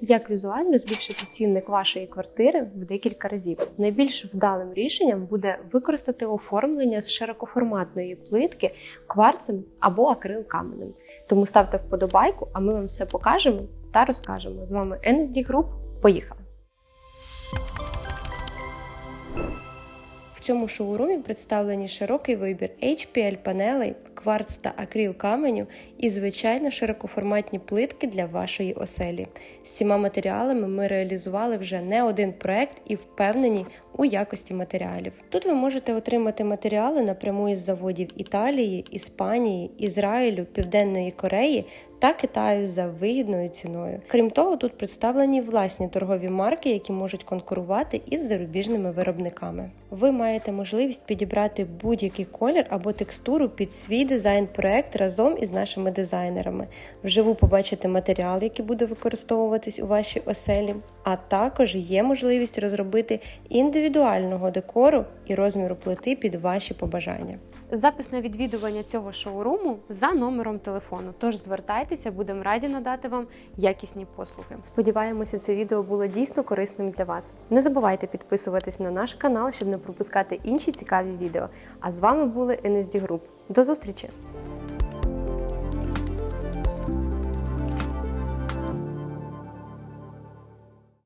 як візуально збільшити цінник вашої квартири в декілька разів. Найбільш вдалим рішенням буде використати оформлення з широкоформатної плитки кварцем або акрил каменем. Тому ставте вподобайку, а ми вам все покажемо та розкажемо. З вами NSD Group. Поїхали! Цьому шоурумі представлені широкий вибір HPL панелей, кварц та акріл каменю і, звичайно, широкоформатні плитки для вашої оселі. З цими матеріалами ми реалізували вже не один проект і впевнені у якості матеріалів. Тут ви можете отримати матеріали напряму із заводів Італії, Іспанії, Ізраїлю, Південної Кореї та Китаю за вигідною ціною. Крім того, тут представлені власні торгові марки, які можуть конкурувати із зарубіжними виробниками. Ви маєте можливість підібрати будь-який колір або текстуру під свій дизайн-проект разом із нашими дизайнерами. Вживу побачите матеріал, який буде використовуватись у вашій оселі, а також є можливість розробити індивідуального декору і розміру плити під ваші побажання. Запис на відвідування цього шоуруму за номером телефону. Тож звертайтеся, будемо раді надати вам якісні послуги. Сподіваємося, це відео було дійсно корисним для вас. Не забувайте підписуватись на наш канал, щоб не пропускати інші цікаві відео. А з вами були NSD Group. До зустрічі!